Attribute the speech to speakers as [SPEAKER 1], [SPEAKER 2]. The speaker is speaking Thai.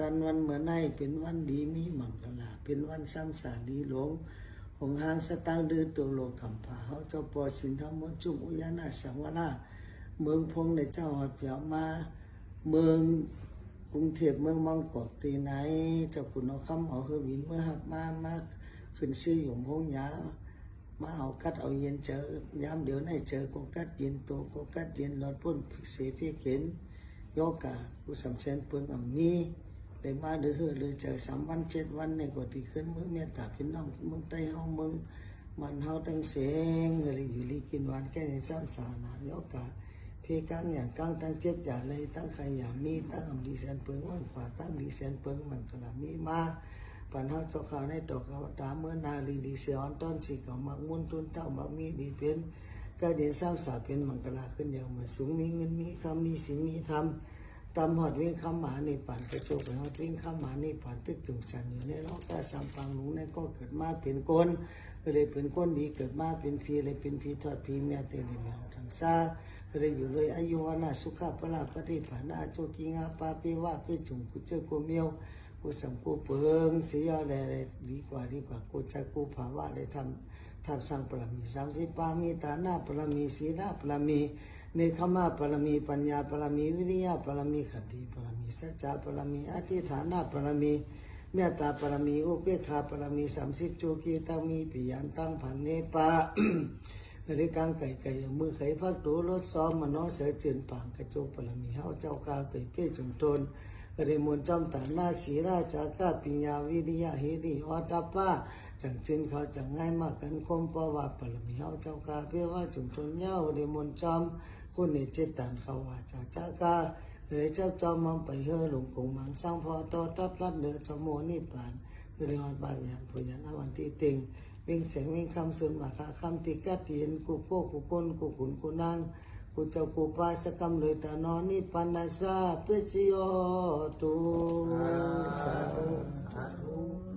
[SPEAKER 1] ตันวันเมื่อในเป็นวันดีมีมังกลาเป็นวันซ้ำสาดีหลงหงหางสตังค์ดื้อตัวโลกคำผาเขาเจ้าปอสินธรรมจุมอุยานาสังวราเมืองพงในเจ้าหอดเผียวมา เมืองกรุงเทพเมืองมังกอกตีไหนเจ้าคุณเอาคำเอาเฮือวินเมื่อหับมามาขึ้นชื่อหยงพงยามาเอากัดเอาเย็นเจอยามเดี๋ยวในเจอก็กัดเย็นโตก็กัดเย็นหลอดพ้นพิกเสพิเข็นโยกาผู้สำเชนเปิงอ่ำมี ได้มาเดือเฮือเลยเจอสามวันเจ็ดวันในกว่าที่ขึ้นเมื่อเมตตาพี่น้องเมืองใต้เฮาเมืองมันเฮาตั้งเสงเลิอยู่ลีกินหวานแก่ในซ้ำสานายกาเพกังอย่างกังตั้งเจ็บจ่าเลยตั้งใครอย่ามีตั้งอดีแสนเปิงว่างขวาตั้งดีแสนเปิงมันก็ละมีมาปัญหาเจ้าข่าวในตอกาตามเมื่อนาลีดีเสียอนต้นสีกับมักมุนตุนเต้ามักมีดีเป็นก็เดียนสร้าสาเป็นมังกลาขึ้นอย่างมาสูงมีเงินมีคำมีสินมีธรรม ตามหอดวิ่งข้ามหมาในป่านกระจกไปหอดวิ่งข้ามหมาในป่านตึกจุงสันอยู่ในโลกตาสามปังหลงในก็เกิดมาเป็นคนก็เลยเป็นคนดีเกิดมาเป็นพีเลยเป็นพีทอดพีเมียเตลิเมียทางซาก็เลยอยู่เลยอายุวนาสุขภาพปฏิภาณาโจกิงาปาปิว่าปิจุงกุเจโกเมียวกูสัมกูเปิงเสียอะไรอะไรดีกว่าดีกว่ากูจะกูภาวะได้ทำทำสร้างปรมีสามสิบปามีตานาปรมีศีลปรมี เนคขมาปรมีปัญญาปรมีวิริยะปรมีขติปรมีสัจจะปรมีอธิฐานะปรมีเมตตาปรมีอุเบกขาปรมีสามสิบโจกีตังมีปิยันตั้งผันเนปาหรือกางไก่ไก่เอามือไข่พักตูรถซ้อมมันน้อเสือเจืนปางกระโจกปรมีเฮาเจ้าคาไปเป้จงตนเรมนจอมตานาศีราจากาปิญญาวิริยะเฮริอตาป้าจังจินเขาจังง่ายมากกันคมปวาปรมีเฮาเจ้าคาเพื่อว่าจุมทนเย้าเรมนจอม คุณเจตันเขาว่าจาจากาเรเจ้าจอมมังไปเฮอหลงคงมังสร้างพอตอตัดลัดเนือจมโมนิปานคือเรียนบางอย่างพยันอวันที่ติงวิ่งเสียงวิ่งคำสุนมาคาคำติกัดเย็นกูโก้กูก้นกูขุนกูนางกูเจ้ากูปาสกรรมเลยตานอนนิปันนาซาเปจิโอตุสาธุสาธุ